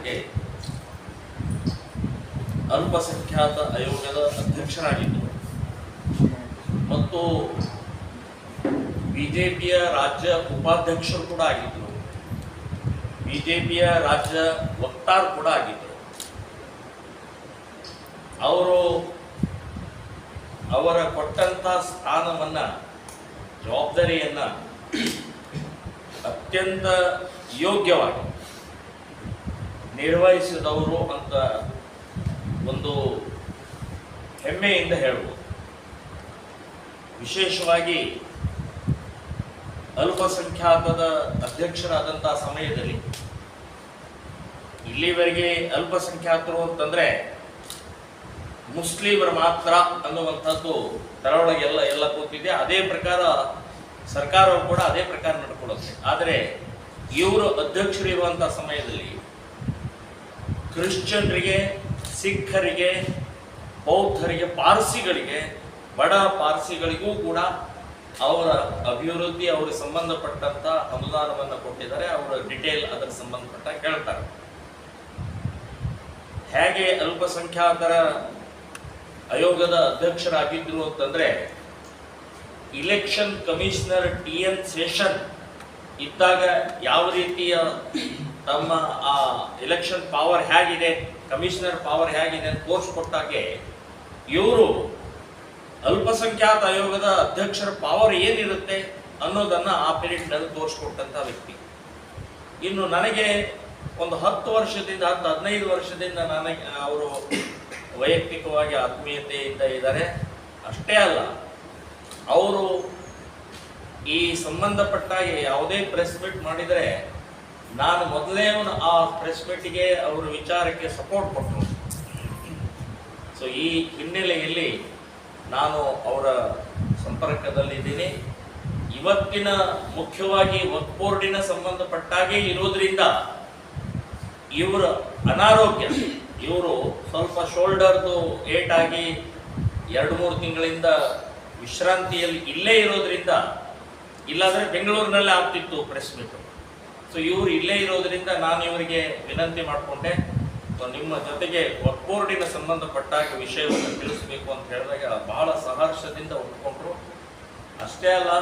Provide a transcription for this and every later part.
ಹಾಗೆ ಅಲ್ಪಸಂಖ್ಯಾತ ಆಯೋಗದ ಅಧ್ಯಕ್ಷರಾಗಿದ್ದರು. ಮತ್ತು ಬಿಜೆಪಿಯ ರಾಜ್ಯ ಉಪಾಧ್ಯಕ್ಷರು ಕೂಡ ಆಗಿದ್ದರು. ಬಿಜೆಪಿಯ ರಾಜ್ಯ ವಕ್ತಾರ್ ಕೂಡ ಆಗಿದ್ದರು. ಅವರು ಅವರ ಕೊಟ್ಟಂತ ಸ್ಥಾನವನ್ನ, ಜವಾಬ್ದಾರಿಯನ್ನ ಅತ್ಯಂತ ಯೋಗ್ಯವಾಗಿ ನಿರ್ವಹಿಸಿದವರು ಅಂತ ಒಂದು ಹೆಮ್ಮೆಯಿಂದ ಹೇಳ್ಬೋದು. ವಿಶೇಷವಾಗಿ ಅಲ್ಪಸಂಖ್ಯಾತದ ಅಧ್ಯಕ್ಷರಾದಂತಹ ಸಮಯದಲ್ಲಿ ಇಲ್ಲಿವರೆಗೆ ಅಲ್ಪಸಂಖ್ಯಾತರು ಅಂತಂದ್ರೆ ಮುಸ್ಲಿಮರು ಮಾತ್ರ ಅನ್ನುವಂಥದ್ದು ತರೊಳಗೆ ಎಲ್ಲ ಎಲ್ಲ ಕೂತಿದೆ. ಅದೇ ಪ್ರಕಾರ ಸರ್ಕಾರವು ಕೂಡ ಅದೇ ಪ್ರಕಾರ ನಡ್ಕೊಳ್ಳುತ್ತೆ. ಆದರೆ ಇವರು ಅಧ್ಯಕ್ಷರಿರುವಂತಹ ಸಮಯದಲ್ಲಿ ಕ್ರಿಶ್ಚಿಯನ್ರಿಗೆ, ಸಿಖ್ಖರಿಗೆ, ಬೌದ್ಧರಿಗೆ, ಪಾರ್ಸಿಗಳಿಗೆ, ಬಡ ಪಾರ್ಸಿಗಳಿಗೂ ಕೂಡ ಅವರ ಅಭಿವೃದ್ಧಿ, ಅವರಿಗೆ ಸಂಬಂಧಪಟ್ಟಂತ ಅನುದಾನವನ್ನು ಕೊಟ್ಟಿದ್ದಾರೆ. ಅವರ ಡಿಟೇಲ್ ಅದರ ಸಂಬಂಧಪಟ್ಟ ಹೇಳ್ತಾರೆ. ಹೇಗೆ ಅಲ್ಪಸಂಖ್ಯಾತರ ಆಯೋಗದ ಅಧ್ಯಕ್ಷರಾಗಿದ್ರು ಅಂತಂದ್ರೆ election commissioner T N Seshan ಇದ್ದಾಗ ಯಾವ ರೀತಿಯ ತಮ್ಮ, ಆ ಎಲೆಕ್ಷನ್ ಪವರ್ ಹೇಗಿದೆ ಕಮಿಷನರ್ ಪವರ್ ಹೇಗಿದೆ ಅಂತ ತೋರಿಸ್ಕೊಟ್ಟಾಗೆ ಇವರು ಅಲ್ಪಸಂಖ್ಯಾತ ಆಯೋಗದ ಅಧ್ಯಕ್ಷರ ಪವರ್ ಏನಿರುತ್ತೆ ಅನ್ನೋದನ್ನ ಆ ಪೀರಿಯಡ್ನಲ್ಲಿ ತೋರಿಸ್ಕೊಟ್ಟಂತ ವ್ಯಕ್ತಿ. ಇನ್ನು ನನಗೆ ಒಂದು ಹತ್ತು ವರ್ಷದಿಂದ, ಹತ್ತು ಹದಿನೈದು ವರ್ಷದಿಂದ ನನಗೆ, ಅವರು ವೈಯಕ್ತಿಕವಾಗಿ ಆತ್ಮೀಯತೆಯಿಂದ ಇದ್ದಾರೆ. ಅಷ್ಟೇ ಅಲ್ಲ, ಅವರು ಈ ಸಂಬಂಧಪಟ್ಟ ಯಾವುದೇ ಪ್ರೆಸ್ ಮೀಟ್ ಮಾಡಿದರೆ ನಾನು ಮೊದಲೇ ಆ ಪ್ರೆಸ್ ಮೀಟಿಗೆ ಅವರ ವಿಚಾರಕ್ಕೆ ಸಪೋರ್ಟ್ ಕೊಟ್ಟರು ಸೊ ಈ ಹಿನ್ನೆಲೆಯಲ್ಲಿ ನಾನು ಅವರ ಸಂಪರ್ಕದಲ್ಲಿದ್ದೀನಿ. ಇವತ್ತಿನ ಮುಖ್ಯವಾಗಿ ವಕ್ಫ್ ಬೋರ್ಡಿನ ಸಂಬಂಧಪಟ್ಟಾಗೆ ಇರೋದ್ರಿಂದ ಇವರ ಅನಾರೋಗ್ಯ, ಇವರು ಸ್ವಲ್ಪ ಶೋಲ್ಡರ್ದು ಏಟಾಗಿ ಎರಡು ಮೂರು ತಿಂಗಳಿಂದ ವಿಶ್ರಾಂತಿಯಲ್ಲಿ ಇಲ್ಲೇ ಇರೋದ್ರಿಂದ ಇಲ್ಲಾಂದ್ರೆ ಬೆಂಗಳೂರಿನಲ್ಲೇ ಆಗ್ತಿತ್ತು ಪ್ರೆಸ್ ಮೀಟ್ ಸೊ ಇವರು ಇಲ್ಲೇ ಇರೋದ್ರಿಂದ ನಾನು ಇವರಿಗೆ ವಿನಂತಿ ಮಾಡಿಕೊಂಡೆ. ಸೊ ನಿಮ್ಮ ಜೊತೆಗೆ ಒಕ್ಕೋರ್ಟಿನ ಸಂಬಂಧಪಟ್ಟಾಗ ವಿಷಯವನ್ನು ತಿಳಿಸಬೇಕು ಅಂತ ಹೇಳಿದಾಗ ಬಹಳ ಸಹರ್ಷದಿಂದ ಒಪ್ಪಿಕೊಂಡ್ರು ಅಷ್ಟೇ ಅಲ್ಲ,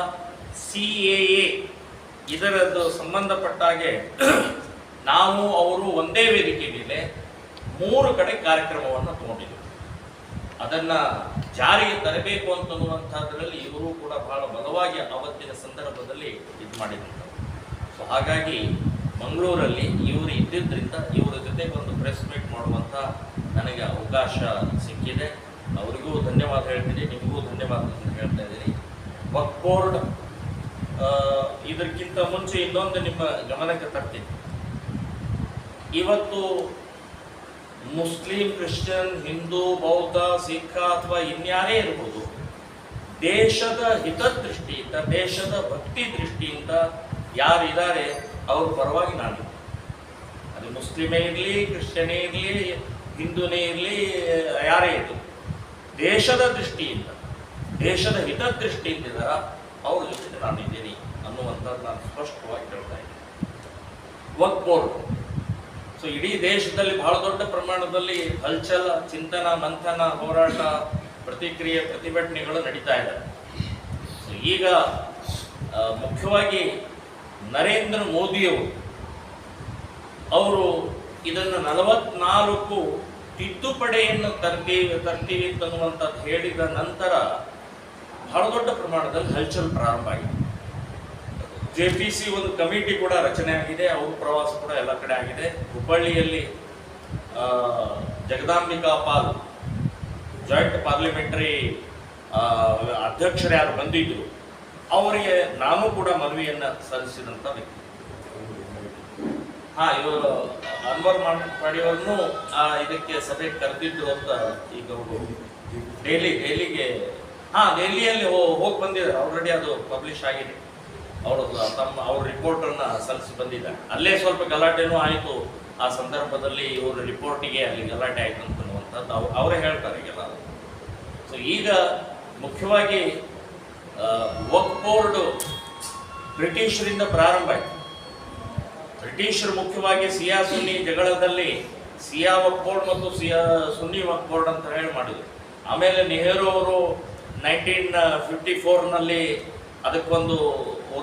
ಸಿ ಎ ಇದರದ್ದು ಸಂಬಂಧಪಟ್ಟಾಗೆ ನಾವು ಅವರು ಒಂದೇ ವೇದಿಕೆ ಮೇಲೆ ಮೂರು ಕಡೆ ಕಾರ್ಯಕ್ರಮವನ್ನು ತಗೊಂಡಿದ್ವಿ. ಅದನ್ನ ಜಾರಿಗೆ ತರಬೇಕು ಅಂತನ್ನುವಂಥದ್ರಲ್ಲಿ ಇವರು ಕೂಡ ಬಹಳ ಬಲವಾಗಿ ಅವತ್ತಿನ ಸಂದರ್ಭದಲ್ಲಿ ಇದು ಮಾಡಿದ್ರು ಸೊ ಹಾಗಾಗಿ ಮಂಗಳೂರಲ್ಲಿ ಇವರು ಇದ್ದಿದ್ದರಿಂದ ಇವರ ಜೊತೆ ಒಂದು ಪ್ರೆಸ್ ಮೀಟ್ ಮಾಡುವಂಥ ನನಗೆ ಅವಕಾಶ ಸಿಕ್ಕಿದೆ. ಅವರಿಗೂ ಧನ್ಯವಾದ ಹೇಳ್ತೀನಿ ನಿಮಗೂ ಧನ್ಯವಾದ ಅಂತ ಹೇಳ್ತಾ ಇದ್ದೀನಿ. ವಕ್ ಬೋರ್ಡ್ ಇದಕ್ಕಿಂತ ಮುಂಚೆ ಇನ್ನೊಂದು ನಿಮ್ಮ ಗಮನಕ್ಕೆ ತರ್ತೀನಿ. ಇವತ್ತು ಮುಸ್ಲಿಂ, ಕ್ರಿಶ್ಚಿಯನ್, ಹಿಂದೂ, ಬೌದ್ಧ, ಸಿಖ್ ಅಥವಾ ಇನ್ಯಾರೇ ಇರ್ಬೋದು, ದೇಶದ ಹಿತದೃಷ್ಟಿಯಿಂದ, ದೇಶದ ಭಕ್ತಿ ದೃಷ್ಟಿಯಿಂದ ಯಾರಿದ್ದಾರೆ ಅವ್ರ ಪರವಾಗಿ ನಾನು ಅದು ಮುಸ್ಲಿಮೇ ಇರಲಿ, ಕ್ರಿಶ್ಚಿಯನೇ ಇರಲಿ, ಹಿಂದೂನೇ ಇರಲಿ, ಯಾರೇ ಇರಲಿ. ದೇಶದ ದೃಷ್ಟಿಯಿಂದ, ದೇಶದ ಹಿತದೃಷ್ಟಿಯಿಂದ ಅವ್ರ ಜೊತೆ ನಾನು ಇದ್ದೀನಿ ಅನ್ನುವಂಥದ್ದು ನಾನು ಸ್ಪಷ್ಟವಾಗಿ ಹೇಳ್ತಾ ಇದ್ದೀನಿ. ವಕ್ ಸೊ ಇಡೀ ದೇಶದಲ್ಲಿ ಬಹಳ ದೊಡ್ಡ ಪ್ರಮಾಣದಲ್ಲಿ ಹಲ್ಚಲ, ಚಿಂತನ, ಮಂಥನ, ಹೋರಾಟ, ಪ್ರತಿಕ್ರಿಯೆ, ಪ್ರತಿಭಟನೆಗಳು ನಡೀತಾ ಇದ್ದಾವೆ ಈಗ ಮುಖ್ಯವಾಗಿ ನರೇಂದ್ರ ಮೋದಿಯವರು, ಅವರು ಇದನ್ನು ನಲವತ್ನಾಲ್ಕು ತಿದ್ದುಪಡೆಯನ್ನು ತರ್ತೀವಿ ತರ್ತೀವಿ ಅಂತನ್ನುವಂಥದ್ದು ಹೇಳಿದ ನಂತರ ಬಹಳ ದೊಡ್ಡ ಪ್ರಮಾಣದಲ್ಲಿ ಹಲ್ಚಲ್ ಪ್ರಾರಂಭ ಆಗಿದೆ. ಜೆ ಪಿ ಸಿ ಒಂದು ಕಮಿಟಿ ಕೂಡ ರಚನೆ ಆಗಿದೆ, ಅವ್ರ ಪ್ರವಾಸ ಕೂಡ ಎಲ್ಲ ಕಡೆ ಆಗಿದೆ. ಹುಬ್ಬಳ್ಳಿಯಲ್ಲಿ ಜಗದಾಂಬಿಕಾ ಪಾಲ್, ಜಾಯಿಂಟ್ ಪಾರ್ಲಿಮೆಂಟರಿ ಅಧ್ಯಕ್ಷರು ಯಾರು ಬಂದಿದ್ರು ಅವರಿಗೆ ನಾನು ಕೂಡ ಮನವಿಯನ್ನ ಸಲ್ಲಿಸಿದಂತ ವ್ಯಕ್ತಿ. ಹಾ, ಇವರು ಅನ್ವರ್ ಮಾಡಿಯವ್ರನ್ನು ಆ, ಇದಕ್ಕೆ ಸಭೆಗೆ ಕರೆದಿದ್ರು ಅಂತ ಈಗ ಡೈಲಿ ಡೈಲಿಗೆ ಹಾ ದೆಹಲಿಯಲ್ಲಿ ಹೋಗಿ ಬಂದಿದ್ದಾರೆ. ಆಲ್ರೆಡಿ ಅದು ಪಬ್ಲಿಷ್ ಆಗಿದೆ. ಅವರು ತಮ್ಮ, ಅವ್ರ ರಿಪೋರ್ಟ್ ಅನ್ನ ಸಲ್ಲಿಸಿ ಬಂದಿದ್ದಾರೆ. ಅಲ್ಲೇ ಸ್ವಲ್ಪ ಗಲಾಟೆನೂ ಆಯಿತು. ಆ ಸಂದರ್ಭದಲ್ಲಿ ಇವ್ರ ರಿಪೋರ್ಟಿಗೆ ಅಲ್ಲಿ ಗಲಾಟೆ ಆಯ್ತು ಅಂತನ್ನುವಂಥದ್ದು ಅವ್ರು ಅವರೇ ಹೇಳ್ತಾರೆ ಈಗೆಲ್ಲ. ಸೊ ಈಗ ಮುಖ್ಯವಾಗಿ ವಕ್ ಬೋರ್ಡು ಬ್ರಿಟಿಷರಿಂದ ಪ್ರಾರಂಭ ಆಯಿತು. ಬ್ರಿಟಿಷರು ಮುಖ್ಯವಾಗಿ ಸಿಯಾ ಸುನ್ನಿ ಜಗಳದಲ್ಲಿ ಸಿಯಾ ವಕ್ ಬೋರ್ಡ್ ಮತ್ತು ಸಿಯಾ ಸುನ್ನಿ ವಕ್ ಬೋರ್ಡ್ ಅಂತ ಹೇಳಿ ಮಾಡಿದರು. ಆಮೇಲೆ ನೆಹರು ಅವರು ನೈನ್ಟೀನ್ ಫಿಫ್ಟಿ ಫೋರ್ನಲ್ಲಿ ಅದಕ್ಕೊಂದು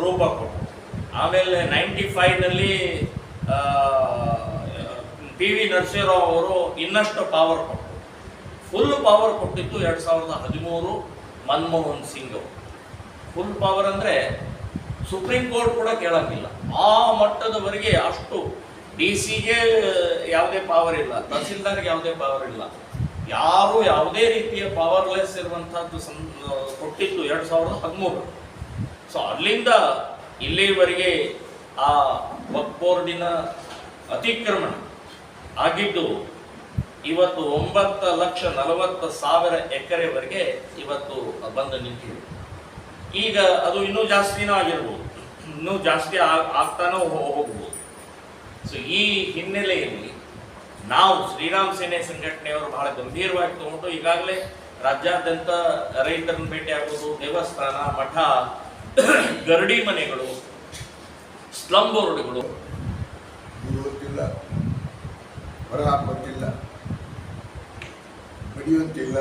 ರೂಪ ಕೊಟ್ಟರು. ಆಮೇಲೆ ನೈಂಟಿ ಫೈವ್ನಲ್ಲಿ ಪಿ ವಿ ನರಸಿಂಹರಾವ್ ಅವರು ಇನ್ನಷ್ಟು ಪವರ್ ಕೊಟ್ಟರು. ಫುಲ್ ಪವರ್ ಕೊಟ್ಟಿದ್ದು ಎರಡು ಸಾವಿರದ ಹದಿಮೂರು ಮನಮೋಹನ್ ಸಿಂಗ್ ಅವರು. ಫುಲ್ ಪವರ್ ಅಂದರೆ ಸುಪ್ರೀಂ ಕೋರ್ಟ್ ಕೂಡ ಕೇಳೋಕ್ಕಿಲ್ಲ. ಆ ಮಟ್ಟದವರೆಗೆ ಅಷ್ಟು ಡಿ ಸಿಗೆ ಯಾವುದೇ ಪವರ್ ಇಲ್ಲ, ತಹಸೀಲ್ದಾರ್ಗೆ ಯಾವುದೇ ಪವರ್ ಇಲ್ಲ. ಯಾರು ಯಾವುದೇ ರೀತಿಯ ಪವರ್ಲೆಸ್ ಇರುವಂಥದ್ದು ಸಂ, ಕೊಟ್ಟಿದ್ದು ಎರಡು ಸಾವಿರದ ಹದಿಮೂರು. ಸೊ ಅಲ್ಲಿಂದ ಇಲ್ಲಿವರೆಗೆ ಆ ವಕ್ ಬೋರ್ಡಿನ ಅತಿಕ್ರಮಣ ಆಗಿದ್ದು, ಇವತ್ತು ಒಂಬತ್ತು ಲಕ್ಷ ನಲವತ್ತು ಸಾವಿರ ಎಕರೆವರೆಗೆ ಇವತ್ತು ಬಂದು ನಿಂತಿದೆ. ಈಗ ಅದು ಇನ್ನೂ ಜಾಸ್ತಿನೂ ಆಗಿರ್ಬೋದು. ಇನ್ನೂ ಜಾಸ್ತಿ ಆಗ ಆಗ್ತಾನೂ ಹೋಗ್ಬೋದು. ಸೊ ಈ ಹಿನ್ನೆಲೆಯಲ್ಲಿ ನಾವು ಶ್ರೀರಾಮ್ ಸೇನೆ ಸಂಘಟನೆಯವರು ಬಹಳ ಗಂಭೀರವಾಗಿ ತಗೊಂಡು ಈಗಾಗಲೇ ರಾಜ್ಯಾದ್ಯಂತ ರೈತರನ್ನು ಭೇಟಿ ಆಗೋದು ದೇವಸ್ಥಾನ, ಮಠ, ಗರಡಿ ಮನೆಗಳು, ಸ್ಲಂ ಬೋರ್ಡ್ಗಳು. ನೀರು ಗೊತ್ತಿಲ್ಲ ಹೊರ ಹಾಕುವಂತಿಲ್ಲ ಬಡಿಯುವಂತಿಲ್ಲ.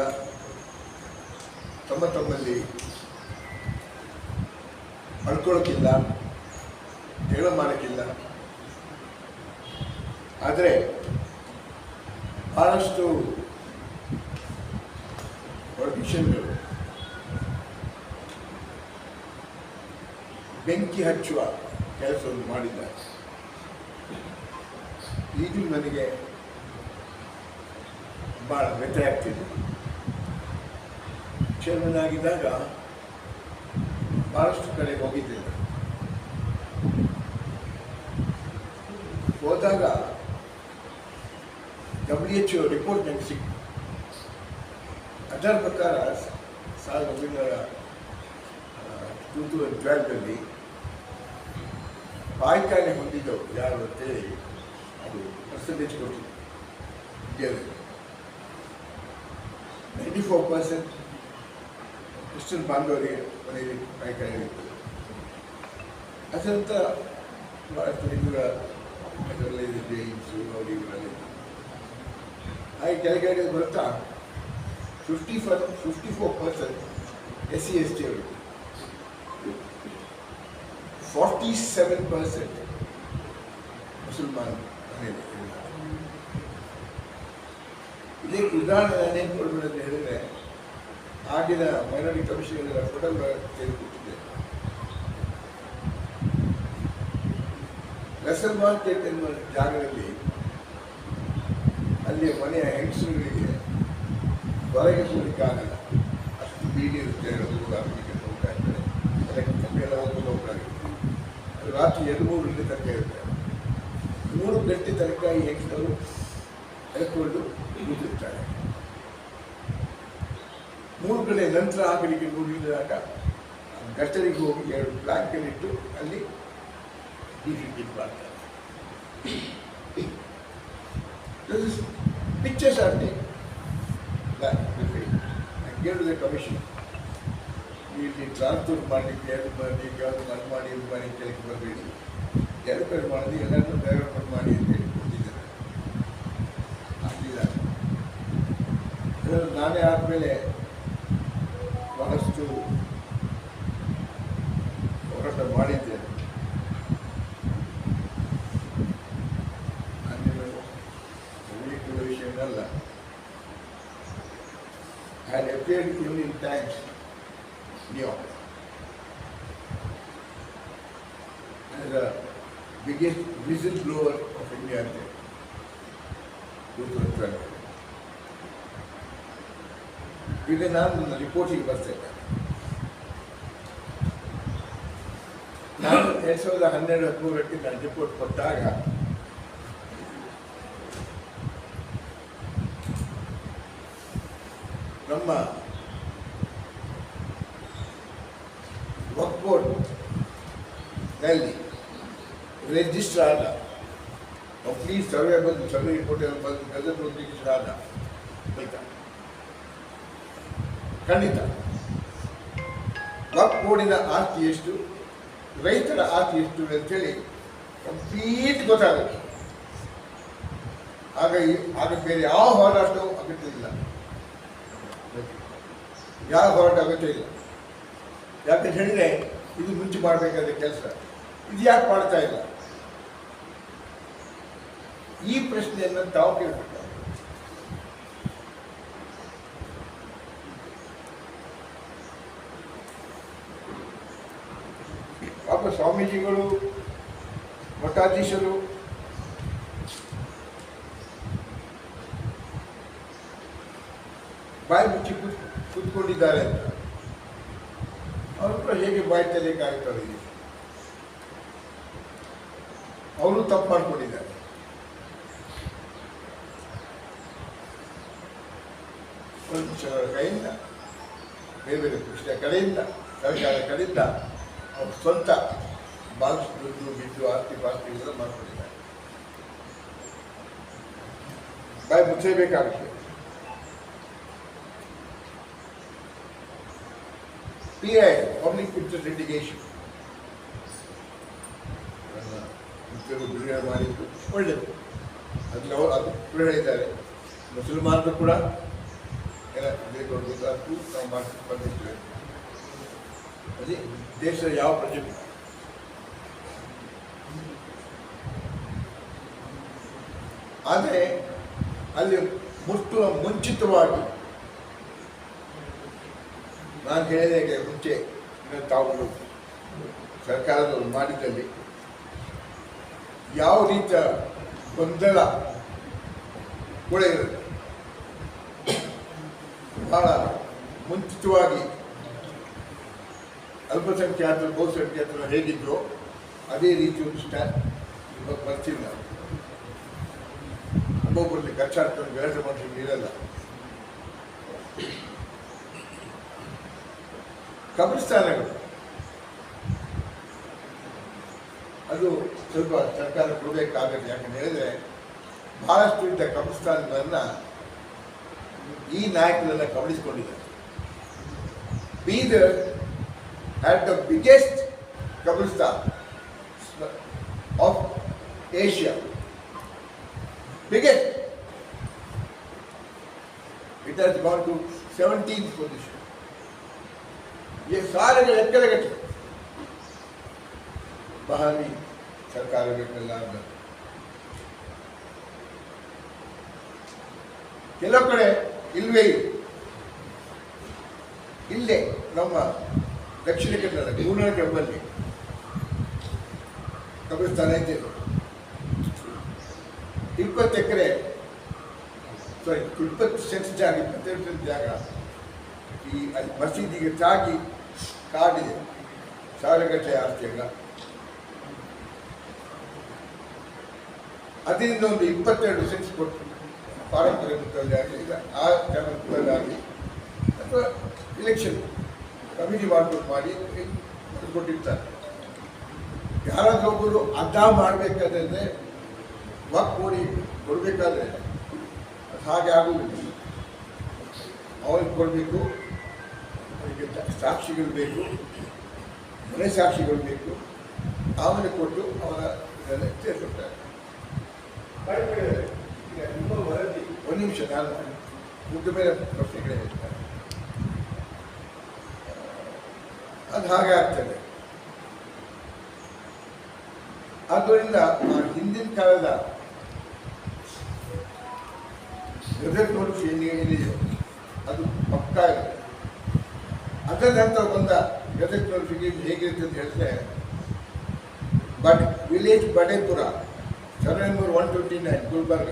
ತಮ್ಮ ತಮ್ಮಲ್ಲಿ ಅಳ್ಕೊಳ್ಳೋಕ್ಕಿಲ್ಲ ಹೇಳೋ ಮಾಡೋಕ್ಕಿಲ್ಲ ಆದರೆ ಬಹಳಷ್ಟು ಪೊಲಿಟಿಷಿಯನ್ಗಳು ಬೆಂಕಿ ಹಚ್ಚುವ ಕೆಲಸವನ್ನು ಮಾಡಿದ್ದಾರೆ. ಈಗಲೂ ನನಗೆ ಭಾಳ ವ್ಯಥೆ ಆಗ್ತಿದೆ. ಚೇರ್ಮನ್ ಆಗಿದ್ದಾಗ ಭಾಳಷ್ಟು ಕಡೆ ಹೋಗಿದ್ದೇನೆ ಹೋದಾಗ ಡಬ್ಲ್ಯೂ ಎಚ್ ರಿಪೋರ್ಟ್ ನನಗೆ ಸಿಕ್ತು ಅದರ ಪ್ರಕಾರ ಸಾವಿರದ ಒಂಬೈನೂರ ಟೂ ತೌಸಂಡ್ ಟ್ವೆಲ್ವಲ್ಲಿ ಬಾಯ್ಕಾನೆ ಹೊಂದಿದ್ದವು ಯಾರು ಅಂತೇಳಿ ಅದು ಪರ್ಸೆಂಟೇಜ್ ಕೊಟ್ಟಿದೆ ಇಂಡಿಯಾದಲ್ಲಿ ನೈಂಟಿ ಫೋರ್ ಪರ್ಸೆಂಟ್ ಕ್ರಿಶ್ಚಿಯನ್ ಬಾಂಧವರಿಗೆ ಮನೆಯಲ್ಲಿ ಬಾಯ್ಕಾನೆ ಇರ್ತದೆ ಅದರ ನಂತರ ಭಾಳಷ್ಟು ಹಿಂದೂಗಳ ಅದರಲ್ಲಿ ಜೈನ್ಸು ಅವರು ಇವರಲ್ಲಿ ಹಾಗೆ ಕೆಳಗಡೆ ಬರ್ತಾ fifty four fifty four percent S C S T ಅವರು ಫಾರ್ಟಿ ಸೆವೆನ್ ಪರ್ಸೆಂಟ್ ಮುಸಲ್ಮಾನ್ ಮನೆಯಲ್ಲಿ ಇದ್ದಾರೆ. ಇದಕ್ಕೆ ಉದಾಹರಣೆ ನಾನೇನು ಕೊಡ್ಬೇಡ ಅಂತ ಹೇಳಿದ್ರೆ ಆಗಿನ ಮೈನಾರಿಟಿ ಕಮಿಷನ್ ಫೋಟೋ ತೆಗೆದುಕೊಟ್ಟಿದ್ದೆ. ಲೆಸನ್ ಮಾರ್ಕೆಟ್ ಎನ್ನುವ ಜಾಗದಲ್ಲಿ ಅಲ್ಲಿ ಮನೆಯ ಹೆಂಗಸರುಗಳಿಗೆ ಹೊರಗೆ ಆಗಲ್ಲ. ಅಷ್ಟು ಬೀಡಿ ಇರುತ್ತೆ ರಾತ್ರಿ ಎರಡು, ಮೂರು ಗಂಟೆ ತನಕ ಇರುತ್ತೆ. ಮೂರು ಗಂಟೆ ತನಕ ಈ ಹೆಂಗಸರು ಎಳ್ಕೊಂಡು ಕೂತಿರ್ತಾರೆ ಮೂರು ಕಡೆ ನಂತರ ಆಗಲಿಕ್ಕೆ ನೋಡಿದಾಗ ಗಟ್ಟರಿಗೆ ಹೋಗಿ ಎರಡು ಬ್ಲಾಕ್ಗಳಿಟ್ಟು ಅಲ್ಲಿ ಡಿಫಿಟ್ ಮಾಡ್ತಾರೆ ಪಿಕ್ಚರ್ಸ್ ಆರ್ ಟೇಕ್ ಕೇಳಿದೆ ಕಮಿಷನ್ ಇಲ್ಲಿ ಟ್ರಾನ್ಸ್ಫರ್ ಮಾಡಲಿಕ್ಕೆ ಎರಡು ಮಾಡಿ ಯಾವುದು ಅದು ಮಾಡಿ ಇದು ಮಾಡಿ ಕೇಳಕ್ಕೆ ಬರಬೇಡಿ ಎರಡು ಕಡೆ ಮಾಡಿದ್ರೆ ಎಲ್ಲರನ್ನೂ ಡೆವಲಪ್ಮೆಂಟ್ ಮಾಡಿ ಅಂತ ಹೇಳಿ ಕೊಟ್ಟಿದ್ದಾರೆ. ಆಗಲಿಲ್ಲ ನಾನೇ ಆದಮೇಲೆ had appeared even in times New York. As the biggest whistleblower of India there, 2012. ಈಗ ನಾನು ನನ್ನ ರಿಪೋರ್ಟಿಗೆ ಬರ್ತೇನೆ ನಾನು ಎರಡು ಸಾವಿರದ ಹನ್ನೆರಡು ಹದಿಮೂರಕ್ಕೆ ನಾನು ರಿಪೋರ್ಟ್ ಕೊಟ್ಟಾಗ ನಮ್ಮ ವಕ್ ಬೋರ್ಡ್ನಲ್ಲಿ ರಿಜಿಸ್ಟರ್ ಆದ ಪ್ಲೀಸ್ ಸರ್ವೆ ಬಂದು ಸರ್ವೆ ರಿಪೋರ್ಟ್ ಬಂದು ಗಜೆಟ್ ರಿಜಿಸ್ಟರ್ ಖಂಡಿತ. ವಕ್ ಬೋರ್ಡಿನ ಆಸ್ತಿ ಎಷ್ಟು? ರೈತರ ಆಸ್ತಿ ಎಷ್ಟು ಅಂತೇಳಿ ಕಂಪ್ಲೀಟ್ ಗೊತ್ತಾಗುತ್ತೆ ಆಗ ಆಗ ಬೇರೆ ಯಾವ ಹೋರಾಟವೂ ಅಗತ್ಯ ಇಲ್ಲ ಯಾವ ಹೋರಾಟ ಅಗತ್ಯ ಇಲ್ಲ ಯಾಕಂತ ಹೇಳಿದ್ರೆ, ಇದು ಮುಂಚೆ ಮಾಡಬೇಕಾದ ಕೆಲಸ. ಇದು ಯಾಕೆ ಮಾಡ್ತಾ ಇಲ್ಲ? ಈ ಪ್ರಶ್ನೆಯನ್ನು ತಾವು ಕೇಳಬೇಕು. ಪಾಪ ಸ್ವಾಮೀಜಿಗಳು ಮಠಾಧೀಶರು ಬಾಯಿ ಮುಚ್ಚಿ ಕೂತ್ ಕೂತ್ಕೊಂಡಿದ್ದಾರೆ ಅಂತ ಅವರು ಕೂಡ ಹೇಗೆ ಬಾಯಿ ತೆಲಿಯಕ್ಕಾಗುತ್ತೆ ಅವರಿಗೆ ಅವರು ತಪ್ಪು ಮಾಡ್ಕೊಂಡಿದ್ದಾರೆ ಪೊಲಿಟಿಷಿಯನ್ರ ಕಡೆಯಿಂದ ಬೇರೆ ಬೇರೆ ಕೃಷ್ಣ ಕಡೆಯಿಂದ ಸರ್ಕಾರದ ಕಡೆಯಿಂದ ಅವ್ರ ಸ್ವಂತ ಭಾಗಷ್ಟು ದುಡ್ಡು ಬಿದ್ದು ಆಸ್ತಿ ಪಾಸ್ತಿ ಎಲ್ಲ ಮಾಡ್ಕೊಂಡಿದ್ದಾರೆ ಬಾಯಿ ಮುಚ್ಚಲೇಬೇಕಾಗುತ್ತೆ ಪಿ Public Interest Litigation. ಮಾಡಿದ್ದು ಒಳ್ಳೆಯದು ಅವರು ಅದು ಕೂಡ ಹೇಳಿದ್ದಾರೆ. ಮುಸಲ್ಮಾನರು ಕೂಡ ಎಲ್ಲ ಅದು ನಾವು ಮಾಡಿ ಬಂದಿರ್ತೇವೆ. ಅದೇ ದೇಶದ ಯಾವ ಪ್ರಜೆ ಆದರೆ ಅಲ್ಲಿ ಮುಟ್ಟುವ ಮುಂಚಿತವಾಗಿ ನಾನು ಹೇಳಿದಾಗೆ ಮುಂಚೆ ತಾವು ಸರ್ಕಾರದವರು ಮಾಡಿದಲ್ಲಿ ಯಾವ ರೀತಿಯ ಗೊಂದಲ ಕೂಡ ಇರುತ್ತೆ? ಬಹಳ ಮುಂಚಿತವಾಗಿ ಅಲ್ಪಸಂಖ್ಯಾತರು ಬಹುಸಂಖ್ಯಾತರು ಹೇಗಿದ್ರು ಅದೇ ರೀತಿ ಒಂದು ಸ್ಟ್ಯಾಂಡ್ ಇವಾಗ ಬರ್ತಿಲ್ಲ. ಒಬ್ಬೊಬ್ಬರಲ್ಲಿ ಕಚ್ಚಾಡ್ಕೊಂಡು ಗಲಾಟೆ ಮಾಡಿ ಇರಲ್ಲ. ಕಬ್ರಿಸ್ತಾನಗಳು ಅದು ಸ್ವಲ್ಪ ಸರ್ಕಾರ ಕೊಡಬೇಕಾಗತ್ತೆ, ಯಾಕಂತ ಹೇಳಿದ್ರೆ ಬಹಳಷ್ಟು ಇಂಥ ಕಬ್ರಿಸ್ತಾನಗಳನ್ನು ಈ ನಾಯಕರೆಲ್ಲ ಕಬಳಿಸಿಕೊಂಡಿದ್ದಾರೆ Bidar had the biggest ಕಬ್ರಿಸ್ತಾನ್ of Asia biggest. It has gone to 17th position. ಸಾರಿಗೆ ಎಕ್ಕಲಗಟ್ಟ ಭಾರಿ ಸರ್ಕಾರಗಳೆಲ್ಲ ಕೆಲವು ಕಡೆ ಇಲ್ವೇ ಇಲ್ಲೇ. ನಮ್ಮ ದಕ್ಷಿಣ ಕನ್ನಡ ಗೂನರ ಕೆಂಬಲ್ಲಿ ಕಬ್ಬಿಸ್ತಾನ ಇದ್ದೇವೆ ಇಪ್ಪತ್ತು ಎಕರೆ ಸಾರಿ ಇಪ್ಪತ್ತು ಸೆಂಟ್ ಜಾಗ ಇಪ್ಪತ್ತೆರಡು ಸೆಂಟ್ ಜಾಗ ಈ ಮಸೀದಿಗೆ ಸಾಕಿ ಕಾಡಿದೆ. ಸಾವಿರಗಟ್ಟಲೆ ಆಸ್ತಿಯಲ್ಲ ಅದರಿಂದ ಒಂದು ಇಪ್ಪತ್ತೆರಡು ಸೆನ್ಸ್ ಕೊಟ್ಟು ಪಾರಂಪರ್ಯ ಮುಖದಲ್ಲಿ ಆಗಲಿ, ಇಲ್ಲ, ಆ ಮುಖದಲ್ಲಿ ಆಗಲಿ, ಅಥವಾ ಇಲೆಕ್ಷನ್ ಕಮಿಟಿ ಮಾಡ್ಬಿಟ್ಟು ಮಾಡಿ ಕೊಟ್ಟಿರ್ತಾರೆ. ಯಾರಾದ್ರೂ ಒಬ್ಬರು ಅರ್ಧ ಮಾಡಬೇಕಾದ್ರೆ ವಾಕ್ ಕೊಡಿ ಕೊಡಬೇಕಾದ್ರೆ ಅದು ಹಾಗೆ ಆಗುವುದಿಲ್ಲ. ಅವ್ರಿಗೆ ಕೊಡಬೇಕು ಸಾಕ್ಷಿಗಳು ಬೇಕು, ಮನೆ ಸಾಕ್ಷಿಗಳು ಬೇಕು ಆಮೇಲೆ ಕೊಟ್ಟು ಅವರ ಇದನ್ನು ವರದಿ ಒಂದು ನಿಮಿಷ, ನಾನು ಮುದ್ದ ಮೇಲೆ ಪ್ರಶ್ನೆಗಳೇ ಹೇಳ್ತಾರೆ ಅದು ಹಾಗೆ ಆಗ್ತದೆ ಆದ್ದರಿಂದ ಹಿಂದಿನ ಕಾಲದ ಅದರ ನಂತರ ಬಂದ ನೋಟಿಫಿಕೇಶನ್ ಹೇಗಿರುತ್ತೆ ಅಂತ ಹೇಳಿದ್ರೆ, but village Badepur survey number one twenty nine Gulbarga.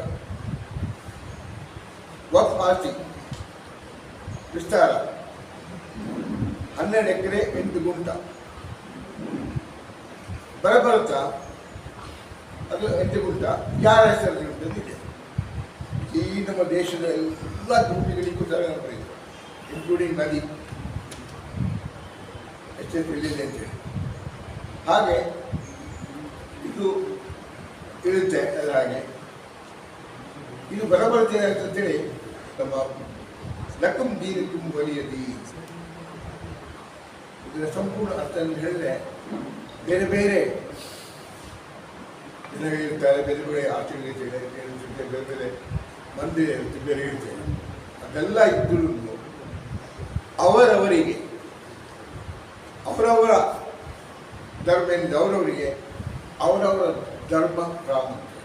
Waqf party, ವಿಸ್ತಾರ. ಹನ್ನೆರಡು ಎಕರೆ, ಎಂಟು ಗುಂಟ. ಬರಬರುತ್ತಾ ಅದು ಎಂಟು ಗುಂಟ. ಯಾರ ಹೆಸರಲ್ಲಿ ಇದೆ ಈ ನಮ್ಮ ದೇಶದ ಎಲ್ಲ ಗುಂಪಿಗಳಿಗೂ ಇದೆ ಇನ್ಕ್ಲೂಡಿಂಗ್ ನದಿ. ಅಂತೇಳಿ ಹಾಗೆ ಇದು ಇರುತ್ತೆ ಅದರ ಹಾಗೆ. ಇದು ಬರಬರುತ್ತೆ ಅಂತೇಳಿ ನಮ್ಮ ಲಕ್ಕಂ ದೀನಕ್ಕಂ ಬಲಿಯದಿ ಇದರ ಸಂಪೂರ್ಣ ಅರ್ಥ ಅಂತ ಹೇಳಿದ್ರೆ ಬೇರೆ ಬೇರೆ ಇರ್ತಾರೆ ಬೇರೆ ಬೇರೆ ಆಚರಣೆ ಬೇರೆ ಬೇರೆ ಮಂದಿ ಬೇರೆ ಇರ್ತೇವೆ ಅದೆಲ್ಲ ಇದ್ದರೂ ಅವರವರಿಗೆ ಅವರವರ ಧರ್ಮ ಏನಿದೆ ಅವರವರಿಗೆ ಅವರವರ ಧರ್ಮ ಪ್ರಾಮುಖ್ಯ.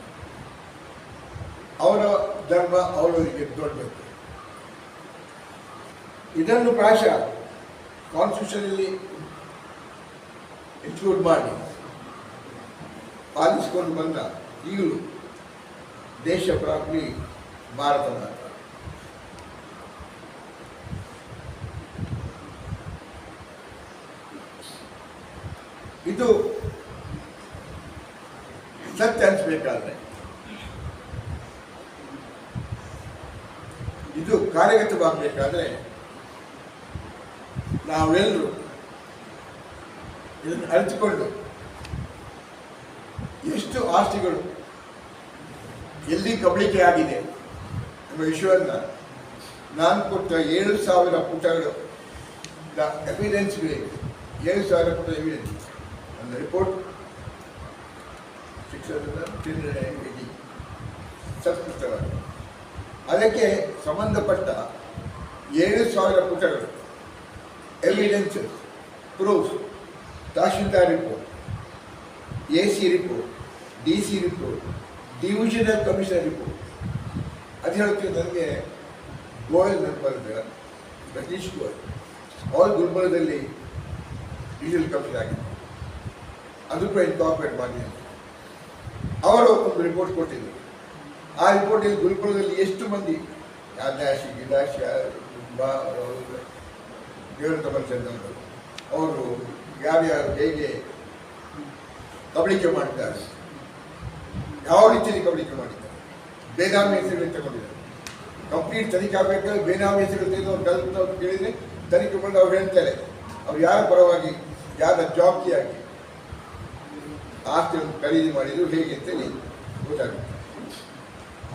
ಅವರ ಧರ್ಮ ಅವರವರಿಗೆ ದೊಡ್ಡದು. ಇದನ್ನು ಪ್ರಾಯಶಃ ಕಾನ್ಸ್ಟಿಟ್ಯೂಷನಲ್ಲಿ ಇನ್ಕ್ಲೂಡ್ ಮಾಡಿ. ಪಾಲಿಸಿಕೊಂಡು ಬಂದ ಈಗಲೂ ದೇಶ ಪ್ರಾಪ್ತಿ ಭಾರತ ಮಾತ್ರ ಇದು ಸತ್ಯ ಅನಿಸ್ಬೇಕಾದ್ರೆ. ಇದು ಕಾರ್ಯಗತವಾಗಬೇಕಾದ್ರೆ ನಾವೆಲ್ಲರೂ ಇದನ್ನು ಅರಿತುಕೊಂಡು ಎಷ್ಟು ಆಸ್ತಿಗಳು ಎಲ್ಲಿ ಕಬಳಿಕೆ ಆಗಿದೆ ನಮ್ಮ ವಿಷಯವನ್ನು ನಾನು ಕೊಟ್ಟ ಏಳು ಸಾವಿರ ಪುಟಗಳು ಎವಿಡೆನ್ಸ್ಗಳಿವೆ ಏಳು ಸಾವಿರ ಪುಟ ಎವಿಡೆನ್ಸ್ ಒಂದು ರಿಪೋರ್ಟ್ ತ್ರೀ ಹಂಡ್ರೆಡ್ ಏಯ್ಟಿ ಸಂಸ್ಕೃತವಾಗಿ ಅದಕ್ಕೆ ಸಂಬಂಧಪಟ್ಟ ಏಳು ಸಾವಿರ ಪುಟಗಳು. Evidence proof tahsildar report A C report D C report divisional commissioner report ಅದು ಹೇಳುತ್ತೆ ನನಗೆ. ಗೋಯಲ್ ನೆನಪಾಗಿದೆ ಸತೀಶ್ ಗೋಯಲ್ ಅವ್ರು ಗುಲ್ಬರ್ಗದಲ್ಲಿ ಡಿಜಿಟಲ್ ಕಮಿಷನ್ ಆಗಿದ್ದರು ಅದು ಕೂಡ ಇನ್ಕಾರ್ಪೊರೇಟ್ ಮಾಡಿ ಅವರು ಒಂದು ರಿಪೋರ್ಟ್ ಕೊಟ್ಟಿದ್ದರು ಆ ರಿಪೋರ್ಟಲ್ಲಿ ಗುರುಕುಲದಲ್ಲಿ ಎಷ್ಟು ಮಂದಿ ಯಾದಾಶಿ ಗಿಡಾಶಿ ದೇವರ ಚಂದ್ರ ಅವರು ಯಾರ್ಯಾರು ಹೇಗೆ ಕಬಳಿಕೆ ಮಾಡಿದ್ದಾರೆ ಯಾವ ರೀತಿಯಲ್ಲಿ ಕಬಳಿಕೆ ಮಾಡಿದ್ದಾರೆ. ಬೇನಾಮಿ ಹೆಸರುಗಳು ತಗೊಂಡಿದ್ದಾರೆ. ಕಂಪ್ಲೀಟ್ ತನಿಖೆ ಆಗಬೇಕಾದ್ರೆ ಬೇನಾಮಿ ಹೆಸರುಗಳು ತೆಗೆದು ಅವ್ರು ಕಲ್ತು ಕೇಳಿದರೆ ತನಿಖೆ ಬಂದು ಅವ್ರು ಹೇಳ್ತಾರೆ. ಅವ್ರು ಯಾರ ಪರವಾಗಿ, ಯಾರ ಜವಾಬ್ದಾರಿಯಾಗಿ ಆಸ್ತಿಯನ್ನು ಖರೀದಿ ಮಾಡಿದ್ರು ಹೇಗೆ ಅಂತೇಳಿ ಗೊತ್ತಾಗುತ್ತೆ.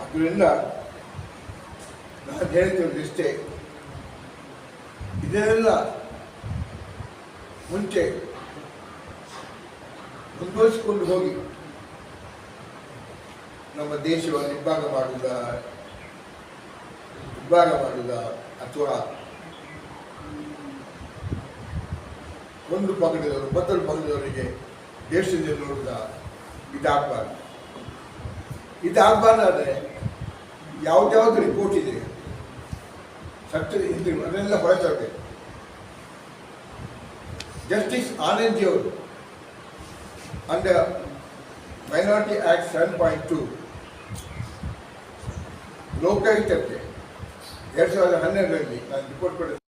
ಅದರಿಂದ ನಾನು ಹೇಳ್ತಿರೋದು ಇಷ್ಟೇ. ಇದೆಲ್ಲ ಮುಂಚೆ ಮುಂದುವರಿಸಿಕೊಂಡು ಹೋಗಿ ನಮ್ಮ ದೇಶವನ್ನು ಇಬ್ಬಾಗ ಮಾಡುವುದ ಇಬ್ಬಾಗ ಮಾಡುವುದ ಅಥವಾ ಒಂದು ಪಗಡಿದವರು ಮತ್ತೊಂದು ಪಂಗಡದವರಿಗೆ ದೇಶದಿಂದ ನೋಡಿದ ಇದಾಗಬಾರ್ದು ಇದಾಗಬಾರ್ದಾದ್ರೆ ಯಾವ್ದ್ಯಾವ್ದು ರಿಪೋರ್ಟ್ ಇದೆ. ಸತ್ಯ ಹಿಂದೆ ಅದನ್ನೆಲ್ಲ ಹೊರತರಬೇಕು. ಜಸ್ಟಿಸ್ ಆನಂದ್ಜಿ ಅವರು under minority act seven point two ಲೋಕಾಯುಕ್ತಕ್ಕೆ ಎರಡು ಸಾವಿರದ ಹನ್ನೆರಡರಲ್ಲಿ ನಾನು ರಿಪೋರ್ಟ್ ಕೊಡಿದ್ದೆ